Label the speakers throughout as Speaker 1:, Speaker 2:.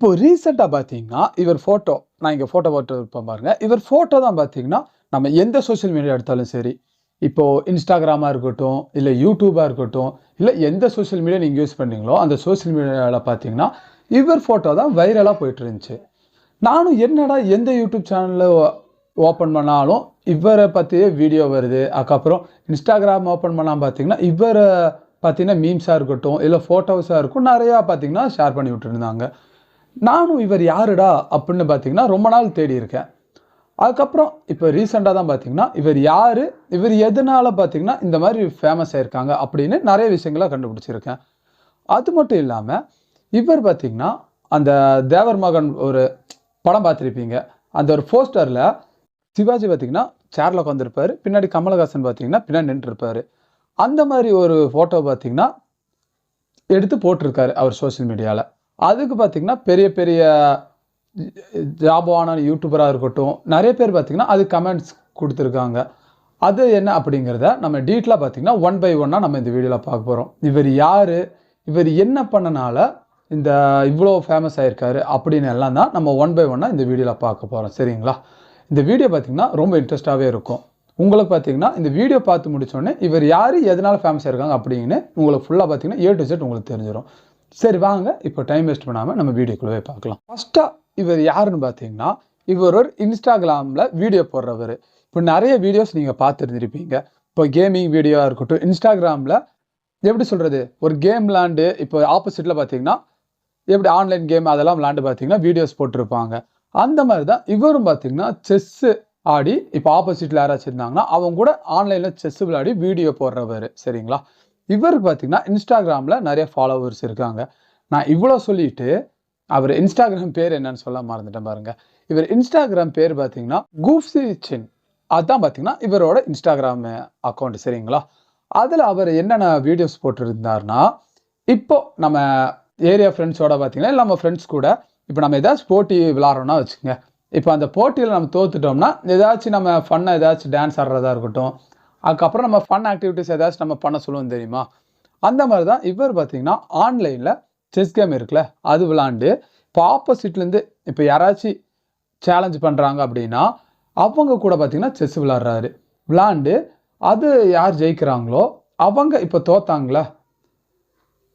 Speaker 1: இப்போ ரீசெண்டாக பார்த்தீங்கன்னா இவர் ஃபோட்டோ நான் இங்கே ஃபோட்டோ போட்டு இருப்பேன் பாருங்கள் இவர் ஃபோட்டோ தான் பார்த்தீங்கன்னா நம்ம எந்த சோஷியல் மீடியா எடுத்தாலும் சரி இப்போது இன்ஸ்டாகிராமாக இருக்கட்டும் இல்லை யூடியூபாக இருக்கட்டும் இல்லை எந்த சோஷியல் மீடியா நீங்கள் யூஸ் பண்ணீங்களோ அந்த சோஷியல் மீடியாவில் பார்த்தீங்கன்னா இவர் ஃபோட்டோ தான் வைரலாக போயிட்டு இருந்துச்சு நானும் என்னடா எந்த யூடியூப் சேனலில் ஓப்பன் பண்ணாலும் இவரை பற்றியே வீடியோ வருது. அதுக்கப்புறம் இன்ஸ்டாகிராம் ஓப்பன் பண்ணால் பார்த்தீங்கன்னா இவரை பார்த்தீங்கன்னா மீம்ஸாக இருக்கட்டும் இல்லை ஃபோட்டோஸாக இருக்கும் நிறையா பார்த்தீங்கன்னா ஷேர் பண்ணி விட்டுருந்தாங்க. நானும் இவர் யாருடா அப்படின்னு பார்த்தீங்கன்னா ரொம்ப நாள் தேடி இருக்கேன். அதுக்கப்புறம் இப்போ ரீசெண்டாக தான் பார்த்தீங்கன்னா இவர் யார் இவர் எதனால் பார்த்தீங்கன்னா இந்த மாதிரி ஃபேமஸ் ஆகிருக்காங்க அப்படின்னு நிறைய விஷயங்களை கண்டுபிடிச்சிருக்கேன். அது மட்டும் இல்லாமல் இவர் பார்த்தீங்கன்னா அந்த தேவர் மகன் ஒரு படம் பார்த்துருப்பீங்க. அந்த ஒரு போஸ்டரில் சிவாஜி பார்த்தீங்கன்னா சேரில் உட்காந்துருப்பார் பின்னாடி கமலஹாசன் பார்த்தீங்கன்னா பின்னாடி நின்றுருப்பார். அந்த மாதிரி ஒரு ஃபோட்டோ பார்த்தீங்கன்னா எடுத்து போட்டிருக்காரு அவர் சோஷியல் மீடியாவில் அதுக்கு பார்த்தீங்கன்னா பெரிய பெரிய ஜாபான யூடியூபராக இருக்கட்டும் நிறைய பேர் பார்த்திங்கன்னா அது கமெண்ட்ஸ் கொடுத்துருக்காங்க. அது என்ன அப்படிங்கிறத நம்ம டீட்டெயிலாக பார்த்தீங்கன்னா ஒன் பை ஒன்னாக நம்ம இந்த வீடியோவில் பார்க்க போகிறோம் இவர் யார் இவர் என்ன பண்ணனால இந்த இவ்வளோ ஃபேமஸ் ஆகிருக்காரு அப்படின்னு எல்லாம் தான் நம்ம ஒன் பை ஒன்னாக இந்த வீடியோவில் பார்க்க போகிறோம் சரிங்களா? இந்த வீடியோ பார்த்தீங்கன்னா ரொம்ப இன்ட்ரெஸ்டாகவே இருக்கும். உங்களுக்கு பார்த்தீங்கன்னா இந்த வீடியோ பார்த்து முடித்தோடனே இவர் யார் எதனால் ஃபேமஸ் ஆயிருக்காங்க அப்படின்னு உங்களுக்கு ஃபுல்லாக பார்த்தீங்கன்னா ஏ டு செட் உங்களுக்கு தெரிஞ்சிடும் சரி வாங்க. இப்போ டைம் வேஸ்ட் பண்ணாமல் நம்ம வீடியோக்குள்ளவே பார்க்கலாம். ஃபஸ்ட்டாக இவர் யாருன்னு பார்த்தீங்கன்னா இவர் ஒரு இன்ஸ்டாகிராமில் வீடியோ போடுறவர். இப்போ நிறைய வீடியோஸ் நீங்கள் பார்த்துருந்துருப்பீங்க. இப்போ கேமிங் வீடியோவாக இருக்கட்டும் இன்ஸ்டாகிராமில் எப்படி சொல்கிறது ஒரு கேம் விளாண்டு இப்போ ஆப்போசிட்டில் பார்த்தீங்கன்னா எப்படி ஆன்லைன் கேம் அதெல்லாம் விளாண்டு பார்த்தீங்கன்னா வீடியோஸ் போட்டிருப்பாங்க. அந்த மாதிரி தான் இவரும் பார்த்தீங்கன்னா செஸ்ஸு ஆடி இப்போ ஆப்போசிட்டில் யாராச்சும் இருந்தாங்கன்னா அவங்க கூட ஆன்லைனில் செஸ் விளையாடி வீடியோ போடுறவர். சரிங்களா? இவருக்கு பார்த்தீங்கன்னா இன்ஸ்டாகிராமில் நிறைய ஃபாலோவர்ஸ் இருக்காங்க. நான் இவ்வளோ சொல்லிட்டு அவர் இன்ஸ்டாகிராம் பேர் என்னன்னு சொல்ல மறந்துட்டேன் பாருங்க. இவர் இன்ஸ்டாகிராம் பேர் பார்த்தீங்கன்னா கூப்ஸி சின் அதுதான் பார்த்தீங்கன்னா இவரோட இன்ஸ்டாகிராம் அக்கௌண்ட் சரிங்களா? அதில் அவர் என்னென்ன வீடியோஸ் போட்டிருந்தார்னா இப்போ நம்ம ஏரியா ஃப்ரெண்ட்ஸோட பார்த்தீங்கன்னா இல்லை நம்ம ஃப்ரெண்ட்ஸ் கூட இப்போ நம்ம ஏதாச்சும் போட்டி விளாட்றோம்னா வச்சுக்கோங்க. இப்போ அந்த போட்டியில் நம்ம தோத்துட்டோம்னா ஏதாச்சும் நம்ம ஃபன்னாக ஏதாச்சும் டான்ஸ் ஆடுறதா இருக்கட்டும் அதுக்கப்புறம் நம்ம ஃபன் ஆக்டிவிட்டிஸ் ஏதாச்சும் நம்ம பண்ண சொல்லுவோம் தெரியுமா? அந்த மாதிரி தான் இவர் பார்த்தீங்கன்னா ஆன்லைனில் செஸ் கேம் இருக்குல்ல அது விளாண்டு இப்போ ஆப்போசிட்லேருந்து இப்போ யாராச்சும் சேலஞ்ச் பண்ணுறாங்க அப்படின்னா அவங்க கூட பார்த்தீங்கன்னா செஸ் விளாட்றாரு விளாண்டு அது யார் ஜெயிக்கிறாங்களோ அவங்க இப்போ தோத்தாங்களே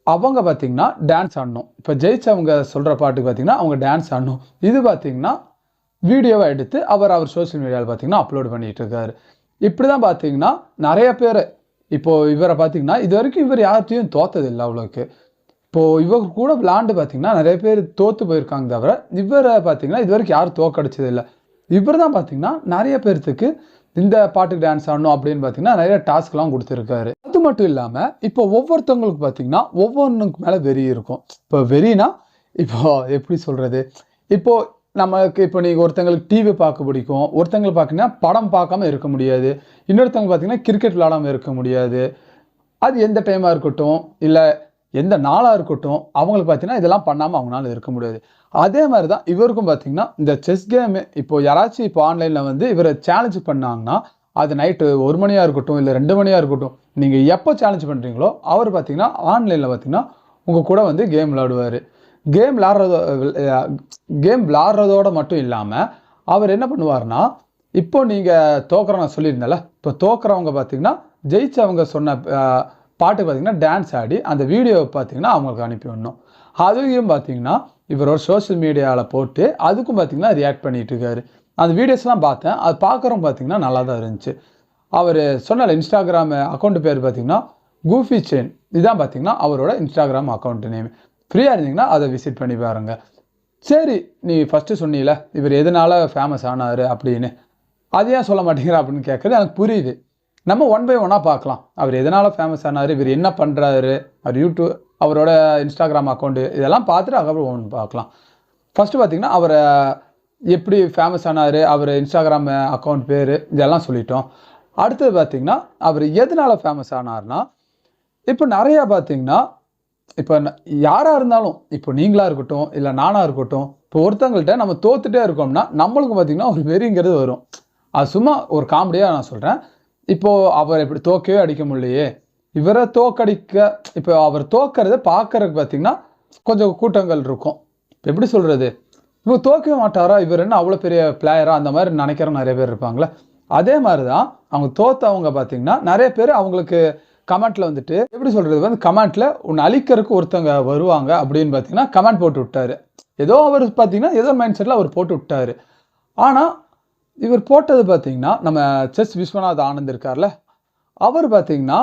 Speaker 1: அவங்க பார்த்திங்கன்னா டான்ஸ் ஆடணும். இப்போ ஜெயிச்சவங்க சொல்கிற பாட்டுக்கு பார்த்தீங்கன்னா அவங்க டான்ஸ் ஆடணும். இது பார்த்திங்கன்னா வீடியோவை எடுத்து அவர் அவர் சோஷியல் மீடியாவில் பார்த்தீங்கன்னா அப்லோட் பண்ணிகிட்டு இருக்காரு. இப்படி தான் பார்த்தீங்கன்னா நிறைய பேர் இப்போது இவரை பார்த்தீங்கன்னா இது வரைக்கும் இவர் யார்கிட்டையும் தோத்தது இல்லை அவ்வளோக்கு இப்போது இவர் கூட விளாண்டு பார்த்தீங்கன்னா நிறைய பேர் தோற்று போயிருக்காங்க தவிர இவரை பார்த்தீங்கன்னா இது வரைக்கும் யாரும் தோக்கடிச்சது இல்லை. இவர் தான் பார்த்தீங்கன்னா நிறைய பேர்த்துக்கு இந்த பாட்டுக்கு டான்ஸ் ஆடணும் அப்படின்னு பார்த்தீங்கன்னா நிறைய டாஸ்க்லாம் கொடுத்துருக்காரு. அது மட்டும் இல்லாமல் இப்போ ஒவ்வொருத்தவங்களுக்கு பார்த்தீங்கன்னா ஒவ்வொன்றுக்கு மேலே வெறி இருக்கும். இப்போ வெறினா இப்போ எப்படி சொல்கிறது இப்போ நமக்கு இப்போ நீங்கள் ஒருத்தங்களுக்கு டிவி பார்க்க பிடிக்கும். ஒருத்தங்களுக்கு பார்த்தீங்கன்னா படம் பார்க்காம இருக்க முடியாது. இன்னொருத்தவங்க பார்த்தீங்கன்னா கிரிக்கெட் விளாடாம இருக்க முடியாது. அது எந்த டைமாக இருக்கட்டும் இல்லை எந்த நாளாக இருக்கட்டும் அவங்களுக்கு பார்த்தீங்கன்னா இதெல்லாம் பண்ணாமல் அவங்களால இருக்க முடியாது. அதே மாதிரி தான் இவருக்கும் பார்த்தீங்கன்னா இந்த செஸ் கேமு இப்போ யாராச்சும் இப்போ ஆன்லைனில் வந்து இவரை சேலஞ்சு பண்ணாங்கன்னா அது நைட்டு ஒரு மணியாக இருக்கட்டும் இல்லை ரெண்டு மணியாக இருக்கட்டும் நீங்கள் எப்போ சேலஞ்ச் பண்ணுறீங்களோ அவர் பார்த்தீங்கன்னா ஆன்லைனில் பார்த்தீங்கன்னா உங்கள் கூட வந்து கேம் விளாடுவார் கேம் விளாட்றதோ கேம் விளாட்றதோட மட்டும் இல்லாமல் அவர் என்ன பண்ணுவார்னா இப்போ நீங்கள் தோக்குற நான் சொல்லியிருந்தேன்ல இப்போ தோக்குறவங்க பார்த்தீங்கன்னா ஜெயிச்சவங்க சொன்ன பாட்டு பார்த்திங்கன்னா டான்ஸ் ஆடி அந்த வீடியோவை பார்த்தீங்கன்னா அவங்களுக்கு அனுப்பி விடணும். அதையும் பார்த்தீங்கன்னா இவரோட சோஷியல் மீடியாவில் போட்டு அதுக்கும் பார்த்தீங்கன்னா ரியாக்ட் பண்ணிட்டு இருக்காரு அந்த வீடியோஸ்லாம் பார்த்தேன் அது பார்க்குறவங்க பார்த்தீங்கன்னா நல்லா தான் இருந்துச்சு. அவர் சொன்னால இன்ஸ்டாகிராம் அக்கௌண்ட் பேர் பார்த்திங்கன்னா கூஃபி செயின் இதுதான் பார்த்தீங்கன்னா அவரோட இன்ஸ்டாகிராம் அக்கௌண்ட் நேம் ஃப்ரீயாக இருந்தீங்கன்னா அதை விசிட் பண்ணி பாருங்கள் சரி நீ ஃபஸ்ட்டு சொன்னீல இவர் எதனால் ஃபேமஸ் ஆனார் அப்படின்னு. அது ஏன் சொல்ல மாட்டேங்கிற அப்படின்னு கேட்குறது எனக்கு புரியுது. நம்ம ஒன் பை ஒன்னாக பார்க்கலாம். அவர் எதனால் ஃபேமஸ் ஆனார் இவர் என்ன பண்ணுறாரு அவர் யூடியூப் அவரோட இன்ஸ்டாகிராம் அக்கௌண்ட்டு இதெல்லாம் பார்த்துட்டு அதுக்கப்புறம் ஒன்று பார்க்கலாம். ஃபஸ்ட்டு பார்த்தீங்கன்னா அவரை எப்படி ஃபேமஸ் ஆனார் அவர் இன்ஸ்டாகிராம் அக்கௌண்ட் பேர் இதெல்லாம் சொல்லிட்டோம். அடுத்தது பார்த்திங்கன்னா அவர் எதனால் ஃபேமஸ் ஆனார்னா இப்போ நிறையா பார்த்திங்கன்னா இப்போ யாராக இருந்தாலும் இப்போ நீங்களாக இருக்கட்டும் இல்லை நானா இருக்கட்டும் இப்போ ஒருத்தங்கள்ட்ட நம்ம தோத்துட்டே இருக்கோம்னா நம்மளுக்கு பார்த்திங்கன்னா ஒரு வெறிங்கிறது வரும். அது சும்மா ஒரு காமெடியாக நான் சொல்கிறேன் இப்போ அவர் இப்படி தோக்கவே அடிக்க முடியலையே. இவரை தோக்கடிக்க இப்போ அவர் தோக்கிறத பார்க்கறதுக்கு பார்த்தீங்கன்னா கொஞ்சம் கூட்டங்கள் இருக்கும். இப்போ எப்படி சொல்கிறது இவங்க தோக்கவே மாட்டாரா? இவர் என்ன அவ்வளோ பெரிய பிளேயரா அந்த மாதிரி நினைக்கிற நிறைய பேர் இருப்பாங்களே அதே மாதிரி தான் அவங்க தோத்தவங்க பார்த்தீங்கன்னா நிறைய பேர் அவங்களுக்கு கமெண்ட்டில் வந்துட்டு எப்படி சொல்கிறது வந்து கமெண்ட்டில் உன்னை அழிக்கிறதுக்கு ஒருத்தவங்க வருவாங்க அப்படின்னு பார்த்தீங்கன்னா கமெண்ட் போட்டு விட்டார். ஏதோ அவர் பார்த்தீங்கன்னா ஏதோ மைண்ட் செட்டில் அவர் போட்டு விட்டாரு. ஆனால் இவர் போட்டது பார்த்தீங்கன்னா நம்ம செஸ் விஸ்வநாத் ஆனந்த் இருக்கார்ல அவர் பார்த்தீங்கன்னா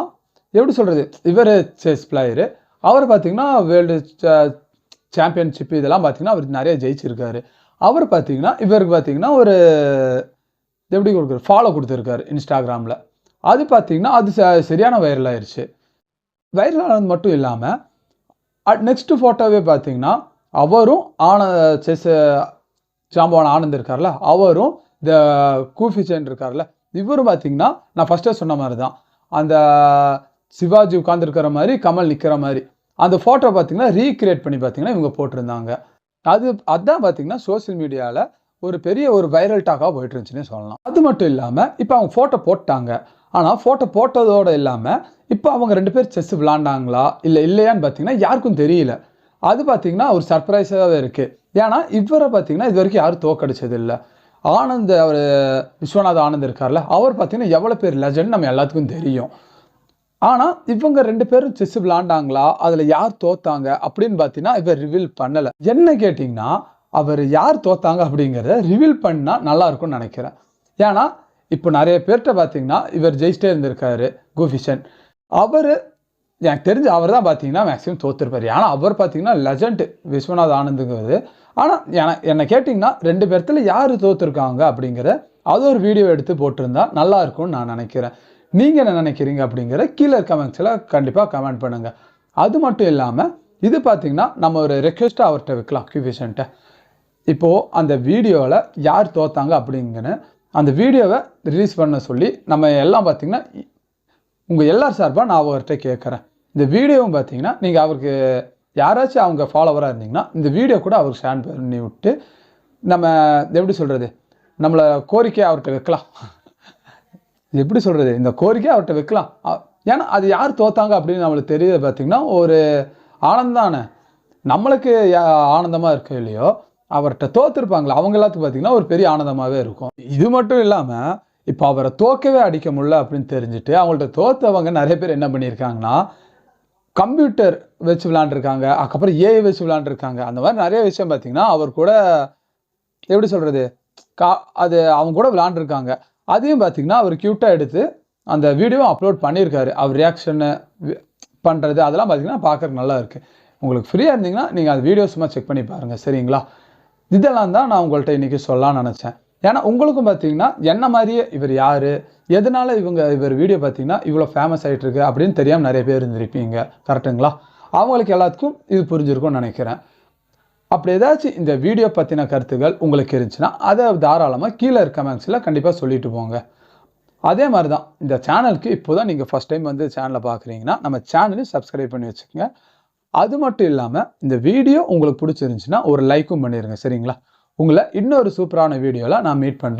Speaker 1: எப்படி சொல்கிறது இவர் செஸ் பிளேயரு அவர் பார்த்தீங்கன்னா வேர்ல்டு சாம்பியன்ஷிப் இதெல்லாம் பார்த்தீங்கன்னா அவர் நிறைய ஜெயிச்சிருக்காரு. அவர் பார்த்தீங்கன்னா இவருக்கு பார்த்தீங்கன்னா ஒரு எப்படி கொடுக்குறாரு ஃபாலோ கொடுத்துருக்காரு இன்ஸ்டாகிராமில் அது பார்த்தீங்கன்னா அது ச- சரியான வைரல் ஆயிடுச்சு வைரல் ஆனது மட்டும் இல்லாமல் அட் நெக்ஸ்ட்டு ஃபோட்டோவே பார்த்தீங்கன்னா அவரும் ஆன செஸ் ஜாம்பவான் ஆனந்த் இருக்கார்ல அவரும் இந்த கூஃபிச்சன் இருக்கார்ல இவரும் பார்த்தீங்கன்னா நான் ஃபஸ்ட்டே சொன்ன மாதிரி தான் அந்த சிவாஜி உட்காந்துருக்கிற மாதிரி கமல் நிற்கிற மாதிரி அந்த ஃபோட்டோ பார்த்தீங்கன்னா ரீக்ரியேட் பண்ணி பார்த்தீங்கன்னா இவங்க போட்டிருந்தாங்க. அது அதான் பார்த்தீங்கன்னா சோஷியல் மீடியாவில் ஒரு பெரிய ஒரு வைரல் டாக்காக போயிட்டு இருந்துச்சுன்னு சொல்லலாம். அது மட்டும் இல்லாமல் இப்போ அவங்க ஃபோட்டோ போட்டாங்க. ஆனால் ஃபோட்டோ போட்டதோட இல்லாமல் இப்போ அவங்க ரெண்டு பேர் செஸ் விளாண்டாங்களா இல்லை இல்லையான்னு பார்த்தீங்கன்னா யாருக்கும் தெரியல. அது பார்த்தீங்கன்னா ஒரு சர்ப்ரைஸாகவே இருக்குது ஏன்னா இவரை பார்த்திங்கன்னா இது வரைக்கும் யாரும் தோக்கடிச்சது இல்லை ஆனந்த் அவர் விஸ்வநாத் ஆனந்த் இருக்கார்ல அவர் பார்த்தீங்கன்னா எவ்வளோ பேர் லெஜண்ட் நம்ம எல்லாத்துக்கும் தெரியும். ஆனால் இவங்க ரெண்டு பேரும் செஸ் விளாண்டாங்களா அதில் யார் தோத்தாங்க அப்படின்னு பார்த்தீங்கன்னா இவர் ரிவீல் பண்ணலை. என்ன கேட்டிங்கன்னா அவர் யார் தோத்தாங்க அப்படிங்கிறத ரிவீல் பண்ணால் நல்லாயிருக்கும்னு நினைக்கிறேன். ஏன்னா இப்போ நிறைய பேர்கிட்ட பார்த்தீங்கன்னா இவர் ஜெயிச்சிட்டே இருந்திருக்காரு கோபிஷன் அவர் எனக்கு தெரிஞ்சு அவர் தான் பார்த்தீங்கன்னா மேக்ஸிமம் தோத்துருப்பார். ஆனால் அவர் பார்த்தீங்கன்னா லெஜண்ட் விஸ்வநாத் ஆனந்துங்கிறது. ஆனால் என என்னை கேட்டிங்கன்னா ரெண்டு பேர்த்தில் யார் தோத்துருக்காங்க அப்படிங்கிற அது ஒரு வீடியோ எடுத்து போட்டிருந்தா நல்லா இருக்கும்னு நான் நினைக்கிறேன். நீங்கள் என்ன நினைக்கிறீங்க அப்படிங்கிற கீழே கமெண்ட்ஸில் கண்டிப்பாக கமெண்ட் பண்ணுங்கள் அது மட்டும் இல்லாமல் இது பார்த்திங்கன்னா நம்ம ஒரு ரெக்வெஸ்ட்டாக அவர்கிட்ட வைக்கலாம் கியூபிஷன்ட்ட இப்போது அந்த வீடியோவில் யார் தோத்தாங்க அப்படிங்கன்னு அந்த வீடியோவை ரிலீஸ் பண்ண சொல்லி நம்ம எல்லாம் பார்த்தீங்கன்னா உங்கள் எல்லார் சார்பாக நான் அவர்கிட்ட கேட்குறேன். இந்த வீடியோவும் பார்த்தீங்கன்னா நீங்கள் அவருக்கு யாராச்சும் அவங்க ஃபாலோவராக இருந்தீங்கன்னா இந்த வீடியோ கூட அவருக்கு ஷேர் பண்ணி விட்டு நம்ம எப்படி சொல்கிறது நம்மளை கோரிக்கையை அவர்கிட்ட வைக்கலாம். எப்படி சொல்கிறது இந்த கோரிக்கையை அவர்கிட்ட வைக்கலாம். ஏன்னா அது யார் தோத்தாங்க அப்படின்னு நம்மளுக்கு தெரியுது பார்த்தீங்கன்னா ஒரு ஆனந்தான. நம்மளுக்கு ஆனந்தமாக இருக்கோ இல்லையோ அவர்கிட்ட தோத்துருப்பாங்களா அவங்க எல்லாத்துக்கும் பார்த்தீங்கன்னா ஒரு பெரிய ஆனந்தமாகவே இருக்கும். இது மட்டும் இல்லாமல் இப்போ அவரை தோக்கவே அடிக்க முடியல அப்படின்னு தெரிஞ்சுட்டு அவங்கள்ட்ட தோத்தவங்க நிறைய பேர் என்ன பண்ணியிருக்காங்கன்னா கம்ப்யூட்டர் வச்சு விளாண்டுருக்காங்க அதுக்கப்புறம் ஏஐ வச்சு விளாண்டுருக்காங்க. அந்த மாதிரி நிறைய விஷயம் பார்த்தீங்கன்னா அவர் கூட எப்படி சொல்கிறது கா அது அவங்க கூட விளாண்டுருக்காங்க. அதையும் பார்த்தீங்கன்னா அவர் க்யூட்டாக எடுத்து அந்த வீடியோவும் அப்லோட் பண்ணியிருக்காரு. அவர் ரியாக்ஷனு பண்ணுறது அதெல்லாம் பார்த்தீங்கன்னா பார்க்குறக்கு நல்லா இருக்குது உங்களுக்கு ஃப்ரீயாக இருந்தீங்கன்னா நீங்கள் அது வீடியோ சும்மா செக் பண்ணி பாருங்கள் சரிங்களா? இதெல்லாம் தான் நான் உங்கள்கிட்ட இன்றைக்கி சொல்லலாம்னு நினச்சேன். ஏன்னா உங்களுக்கும் பார்த்தீங்கன்னா என்ன மாதிரியே இவர் யார் எதனால இவங்க இவர் வீடியோ பார்த்தீங்கன்னா இவ்வளோ ஃபேமஸ் ஆகிட்டு இருக்கு அப்படின்னு தெரியாமல் நிறைய பேர் இருந்திருப்பீங்க. கரெக்ட்டுங்களா அவங்களுக்கு எல்லாத்துக்கும் இது புரிஞ்சிருக்கும்னு நினைக்கிறேன். அப்படி ஏதாச்சும் இந்த வீடியோ பற்றின கருத்துக்கள் உங்களுக்கு இருந்துச்சுன்னா அதை தாராளமாக கீழே இருக்க கமெண்ட்ஸில் கண்டிப்பாக சொல்லிட்டு போங்க. அதே மாதிரி தான் இந்த சேனலுக்கு இப்போ தான் நீங்கள் ஃபஸ்ட் டைம் வந்து சேனலை பார்க்குறீங்கன்னா நம்ம சேனலையும் சப்ஸ்கிரைப் பண்ணி வச்சுக்கோங்க. அது மட்டும் இல்லாமல் இந்த வீடியோ உங்களுக்கு பிடிச்சிருந்துச்சுன்னா ஒரு லைக்கும் பண்ணிடுங்க சரிங்களா? உங்களை இன்னொரு சூப்பரான வீடியோவில் நான் மீட் பண்ணுறேன்